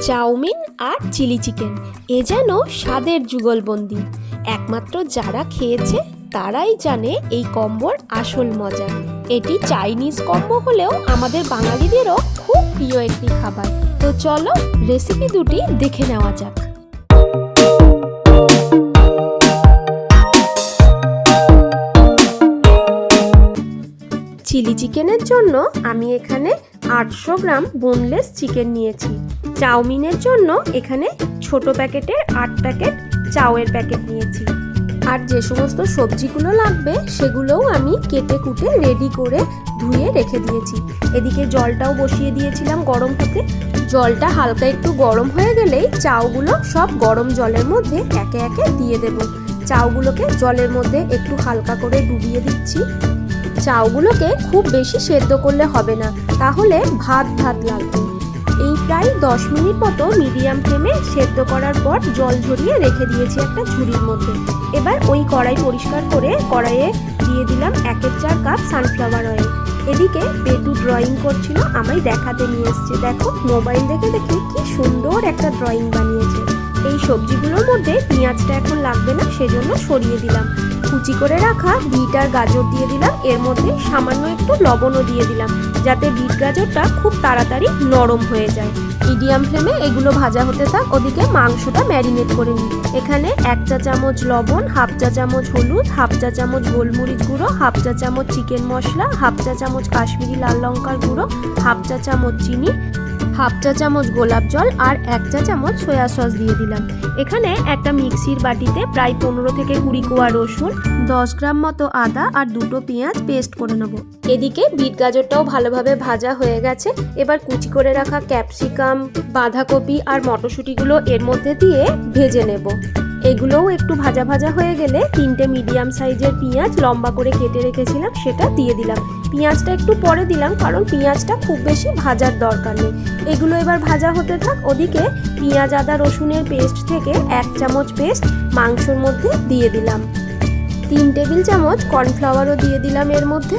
Chowmein আর chilli chicken. এ যেন স্বাদের যুগলবন্দি। একমাত্র যারা খেয়েছে, তারাই জানে এই কম্বোর আসল মজা। এটি চাইনিজ কম্বো হলেও আমাদের বাঙালিদেরও খুব প্রিয় একটি খাবার। তো চলো রেসিপি দুটি দেখে নেওয়া যাক। চিলি চিকেনের জন্য আমি এখানে আটশো গ্রাম বোনলেস চিকেন নিয়েছি। চাউমিনের জন্য এখানে ছোট প্যাকেটের আট প্যাকেট চাউয়ের প্যাকেট নিয়েছি। আর যে সমস্ত সবজিগুলো লাগবে, সেগুলোও আমি কেটে কুটে রেডি করে ধুয়ে রেখে দিয়েছি। এদিকে জলটাও বসিয়ে দিয়েছিলাম গরম হতে। জলটা হালকা একটু গরম হয়ে গেলেই চাউগুলো সব গরম জলের মধ্যে একে একে দিয়ে দেব। চাউগুলোকে জলের মধ্যে একটু হালকা করে ডুবিয়ে দিচ্ছি। চাউগুলোকে খুব বেশি সেদ্ধ করলে হবে না, তাহলে ভাত ভাত লাগবে। প্রায় দশ মিনিট মতো মিডিয়াম ফ্লেমে সেদ্ধ করার পর জল ঝরিয়ে রেখে দিয়েছি একটা ঝুড়ির মধ্যে। এবার ওই কড়াই পরিষ্কার করে কড়াইয়ে দিয়ে দিলাম একের চার কাপ সানফ্লাওয়ার অয়েল এদিকে পেটু ড্রয়িং করছিল, আমায় দেখাতে নিয়ে এসছে। দেখো মোবাইল দেখে দেখে কি সুন্দর একটা ড্রয়িং বানিয়েছে। এই সবজিগুলোর মধ্যে পেঁয়াজটা এখন লাগবে না, সেজন্য সরিয়ে দিলাম। কুচি করে রাখা বিট আর গাজর দিয়ে দিলাম। এর মধ্যে সামান্য একটু লবণও দিয়ে দিলাম, যাতে বিট গাজরটা খুব তাড়াতাড়ি নরম হয়ে যায়। মিডিয়াম ফ্লেমে এগুলো ভাজা হতে থাক, ওদিকে মাংসটা ম্যারিনেট করে নিই। এখানে এক চা চামচ লবণ, হাফ চা চামচ হলুদ, হাফ চা চামচ গোলমরিচ গুঁড়ো, হাফ চা চামচ চিকেন মশলা, হাফ চা চামচ কাশ্মীরি লাল লঙ্কার গুঁড়ো, হাফ চা চামচ চিনি হাফ চা চামচ গোলাপ জল আর এক চা চামচ সয়া সস দিয়ে দিলাম। এখানে একটা মিক্সির বাটিতে প্রায় পনেরো থেকে কুড়ি কোয়া রসুন, দশ গ্রাম মতো আদা আর দুটো পেঁয়াজ পেস্ট করে নেব। এদিকে বিট গাজরটাও ভালোভাবে ভাজা হয়ে গেছে। এবার কুচি করে রাখা ক্যাপসিকাম, বাঁধাকপি আর মটরশুঁটিগুলো এর মধ্যে দিয়ে ভেজে নেব। এগুলোও একটু ভাজা ভাজা হয়ে গেলে তিনটে মিডিয়াম সাইজের পেঁয়াজ লম্বা করে কেটে রেখেছিলাম, সেটা দিয়ে দিলাম। পেঁয়াজটা একটু পরে দিলাম, কারণ পেঁয়াজটা খুব বেশি ভাজার দরকার নেই। এগুলো এবার ভাজা হতে থাক, ওদিকে পেঁয়াজ, আদা, রসুনের পেস্ট থেকে এক চামচ পেস্ট মাংসর মধ্যে দিয়ে দিলাম। তিন টেবিল চামচ কর্নফ্লাওয়ারও দিয়ে দিলাম এর মধ্যে।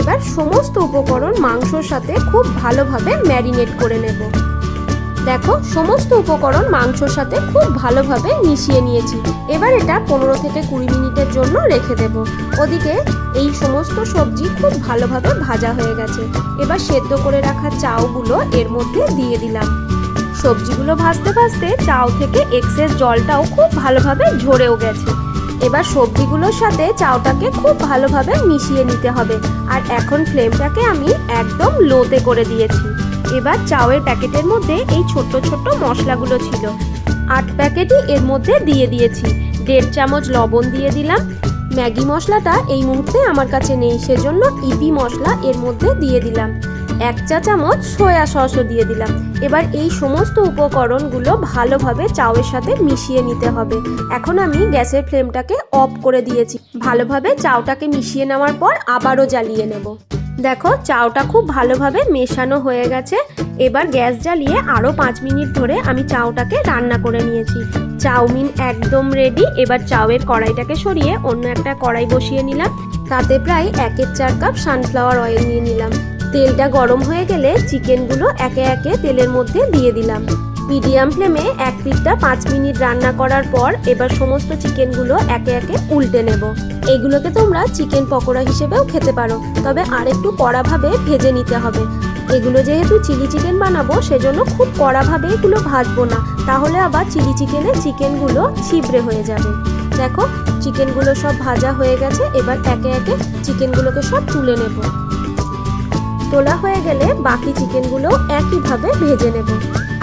এবার সমস্ত উপকরণ মাংসর সাথে খুব ভালোভাবে ম্যারিনেট করে নেব। দেখো, সমস্ত উপকরণ মাংসর সাথে খুব ভালোভাবে মিশিয়ে নিয়েছি। এবার এটা পনেরো থেকে কুড়ি মিনিটের জন্য রেখে দেব। ওদিকে এই সমস্ত সবজি খুব ভালোভাবে ভাজা হয়ে গেছে। এবার সেদ্ধ করে রাখা চাউগুলো এর মধ্যে দিয়ে দিলাম। সবজিগুলো ভাজতে ভাজতে চাউ থেকে এক্সেস জলটাও খুব ভালোভাবে ঝরেও গেছে। এবার সবজিগুলোর সাথে চাউটাকে খুব ভালোভাবে মিশিয়ে নিতে হবে। আর এখন ফ্লেমটাকে আমি একদম লোতে করে দিয়েছি। এবার চাউয়ের প্যাকেটের মধ্যে এই ছোট্ট ছোট্ট মশলাগুলো ছিল। আট প্যাকেটই এর মধ্যে দিয়ে দিয়েছি। দেড় চামচ লবণ দিয়ে দিলাম। ম্যাগি মশলাটা এই মুহূর্তে আমার কাছে নেই, সেজন্য ইপি মশলা এর মধ্যে দিয়ে দিলাম। এক চা চামচ সয়া সসও দিয়ে দিলাম। এবার এই সমস্ত উপকরণগুলো ভালোভাবে চাউয়ের সাথে মিশিয়ে নিতে হবে। এখন আমি গ্যাসের ফ্লেমটাকে অফ করে দিয়েছি। ভালোভাবে চাউটাকে মিশিয়ে নেওয়ার পর আবারও জ্বালিয়ে নেব। দেখো, চাউটা খুব ভালোভাবে মেশানো হয়ে গেছে। এবার গ্যাস জ্বালিয়ে আরও পাঁচ মিনিট ধরে আমি চাউটাকে রান্না করে নিয়েছি। চাউমিন একদম রেডি এবার চাউয়ের কড়াইটাকে সরিয়ে অন্য একটা কড়াই বসিয়ে নিলাম। তাতে প্রায় একের চার কাপ সানফ্লাওয়ার অয়েল নিয়ে নিলাম। তেলটা গরম হয়ে গেলে চিকেনগুলো একে একে তেলের মধ্যে দিয়ে দিলাম। মিডিয়াম ফ্লেমে এক পিঠটা পাঁচ মিনিট রান্না করার পর এবার সমস্ত চিকেনগুলো একে একে উল্টে নেব। এগুলোকে তোমরা চিকেন পকোড়া হিসেবেও খেতে পারো, তবে আরেকটু কড়াভাবে ভেজে নিতে হবে। এগুলো যেহেতু চিলি চিকেন বানাবো, সেজন্য খুব কড়াভাবে এগুলো ভাজবো না, তাহলে আবার চিলি চিকেনে চিকেনগুলো ছিবড়ে হয়ে যাবে। দেখো, চিকেনগুলো সব ভাজা হয়ে গেছে, এবার একে একে চিকেনগুলোকে সব তুলে নেব। তোলা হয়ে গেলে বাকি চিকেনগুলো একইভাবে ভেজে নেব।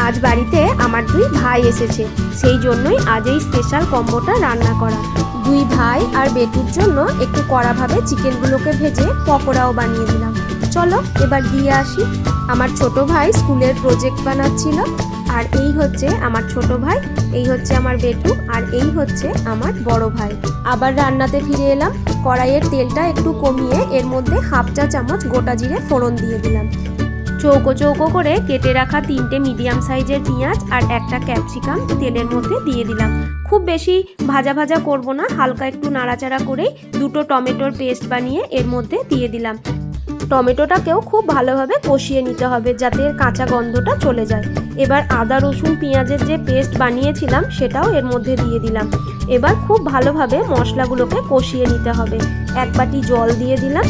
আজ বাড়িতে আমার দুই ভাই এসেছে। সেই জন্যই আজ এই স্পেশাল কম্বোটা রান্না করা। দুই ভাই আর বেটুর জন্য একটু কড়াভাবে চিকেনগুলোকে ভেজে পকোড়াও বানিয়ে দিলাম। চলো, এবার দিয়ে আসি। আমার ছোট ভাই স্কুলের প্রজেক্ট বানাচ্ছিল। আর এই হচ্ছে আমার ছোট ভাই, এই হচ্ছে আমার বেটু, আর এই হচ্ছে আমার বড় ভাই। আবার রান্নাতে ফিরে এলাম। কড়াইয়ের তেলটা একটু কমিয়ে এর মধ্যে হাফ চা চামচ গোটা জিরে ফোড়ন দিয়ে দিলাম। চৌকো চৌকো করে কেটে রাখা তিনটে মিডিয়াম সাইজের পেঁয়াজ আর একটা ক্যাপসিকাম তেলের মধ্যে দিয়ে দিলাম। খুব বেশি ভাজা ভাজা করব না, হালকা একটু নাড়াচাড়া করে দুটো টমেটোর পেস্ট বানিয়ে এর মধ্যে দিয়ে দিলাম। টমেটোটাকেও খুব ভালোভাবে কষিয়ে নিতে হবে যাতে এর কাঁচা গন্ধটা চলে যায়। এবার আদা, রসুন, পেঁয়াজের যে পেস্ট বানিয়েছিলাম সেটাও এর মধ্যে দিয়ে দিলাম। এবার খুব ভালোভাবে মশলাগুলোকে কষিয়ে নিতে হবে। এক বাটি জল দিয়ে দিলাম,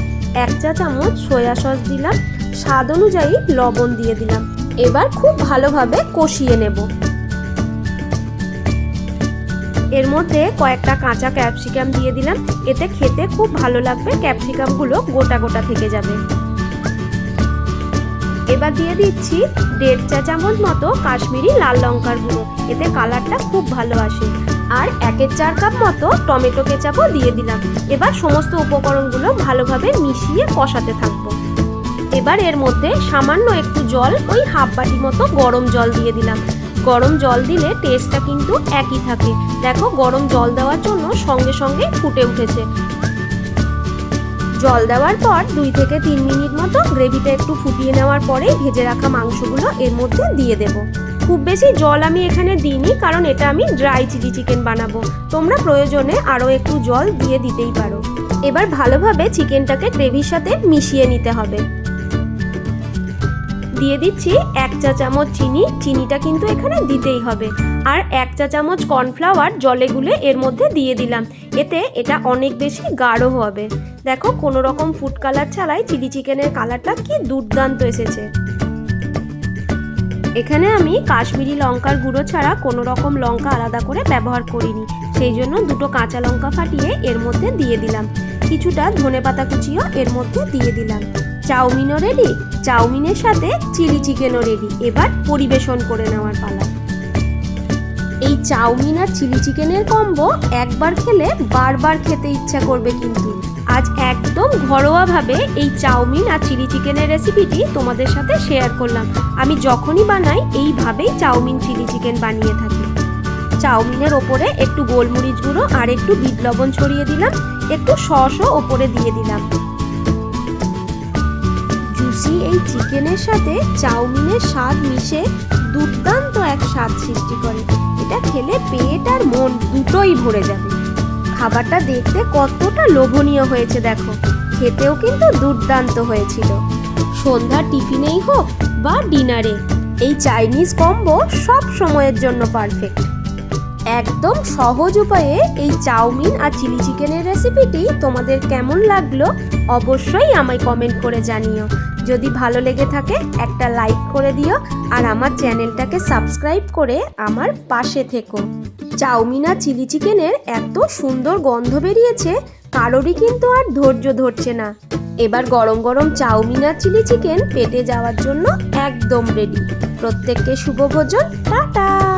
এক চা চামচ সয়া সস দিলাম স্বাদ অনুযায়ী লবণ দিয়ে দিলাম। এবার খুব ভালোভাবে কষিয়ে নেব। এর মধ্যে কয়েকটা কাঁচা ক্যাপসিকাম দিয়ে দিলাম। এতে খেতে খুব ভালো লাগবে, ক্যাপসিকামগুলো গোটা গোটা থেকে যাবে। এবার দিয়ে দিচ্ছি দেড় চা চামচ মতো কাশ্মীরি লাল লঙ্কার গুঁড়ো। এতে কালারটা খুব ভালো আসে। আর একের চার কাপ মতো টমেটো কেচাপও দিয়ে দিলাম। এবার সমস্ত উপকরণগুলো ভালোভাবে মিশিয়ে কষাতে থাকব। এবার এর মধ্যে সামান্য একটু জল, ওই হাফ বাটি মতো গরম জল দিয়ে দিলাম। গরম জল দিলে টেস্টটা কিন্তু একই থাকে। দেখো, গরম জল দেওয়ার জন্য সঙ্গে সঙ্গে ফুটে উঠেছে। জল দেওয়ার পর দুই থেকে তিন মিনিট মতো গ্রেভিটা একটু ফুটিয়ে নেওয়ার পরে ভেজে রাখা মাংসগুলো এর মধ্যে দিয়ে দেব। খুব বেশি জল আমি এখানে দিইনি, কারণ এটা আমি ড্রাই চিলি চিকেন বানাবো। তোমরা প্রয়োজনে আরও একটু জল দিয়ে দিতেই পারো। এবার ভালোভাবে চিকেনটাকে গ্রেভির সাথে মিশিয়ে নিতে হবে। দিয়ে দিচ্ছি এক চা চামচ চিনি। চিনিটা কিন্তু এখানে দিতেই হবে। আর এক চা চামচ কর্নফ্লাওয়ার জলে গুলে এর মধ্যে দিয়ে দিলাম। এতে এটা অনেক বেশি গাঢ় হবে। দেখো, কোনো রকম ফুড কালার ছাড়াই চিলি চিকেনের কালারটা কি দুর্দান্ত এসেছে। এখানে আমি কাশ্মীরি লঙ্কার গুঁড়ো ছাড়া কোনো রকম লঙ্কা আলাদা করে ব্যবহার করিনি। সেই জন্য দুটো কাঁচা লঙ্কা ফাটিয়ে এর মধ্যে দিয়ে দিলাম। কিছুটা ধনে পাতা কুচিও এর মধ্যে দিয়ে দিলাম। চাউমিনও রেডি চাউমিনের সাথে চিলি চিকেনও রেডি এবার পরিবেশন করে নেওয়ার পালা। এই চাউমিন আর চিলি চিকেনের কম্বো একবার খেলে বারবার খেতে ইচ্ছা করবে কিন্তু। আজ একদম ঘরোয়াভাবে এই চাউমিন আর চিলি চিকেনের রেসিপিটি তোমাদের সাথে শেয়ার করলাম। আমি যখনই বানাই, এইভাবেই চাউমিন চিলি চিকেন বানিয়ে থাকি। চাউমিনের ওপরে একটু গোলমরিচ গুঁড়ো আর একটু বিট লবণ ছড়িয়ে দিলাম। একটু সসও ওপরে দিয়ে দিলাম। জুসি এই চিকেনের সাথে চাউমিনের স্বাদ মিশে দুর্দান্ত এক স্বাদ সৃষ্টি করে। এটা খেলে পেট আর মন দুটোই ভরে যাবে। খাবারটা দেখতে কতটা লোভনীয় হয়েছে দেখো। খেতেও কিন্তু দুর্দান্ত হয়েছিল। সন্ধ্যার টিফিনেই হোক বা ডিনারে, এই চাইনিজ কম্বো সব সময়ের জন্য পারফেক্ট একদম সহজ উপায়ে এই চাউমিন আর চিলি চিকেনের রেসিপিটি তোমাদের কেমন লাগল অবশ্যই আমায় কমেন্ট করে জানিও। যদি ভালো লেগে থাকে, একটা লাইক করে দিও আর আমার চ্যানেলটাকে সাবস্ক্রাইব করে আমার পাশে থেকো। চাউমিন আর চিলি চিকেনের এত সুন্দর গন্ধ বেরিয়েছে, কারোরই কিন্তু আর ধৈর্য ধরছে না। এবার গরম গরম চাউমিন আর চিলি চিকেন পেটে যাওয়ার জন্য একদম রেডি প্রত্যেককে শুভ ভোজন। টাটা!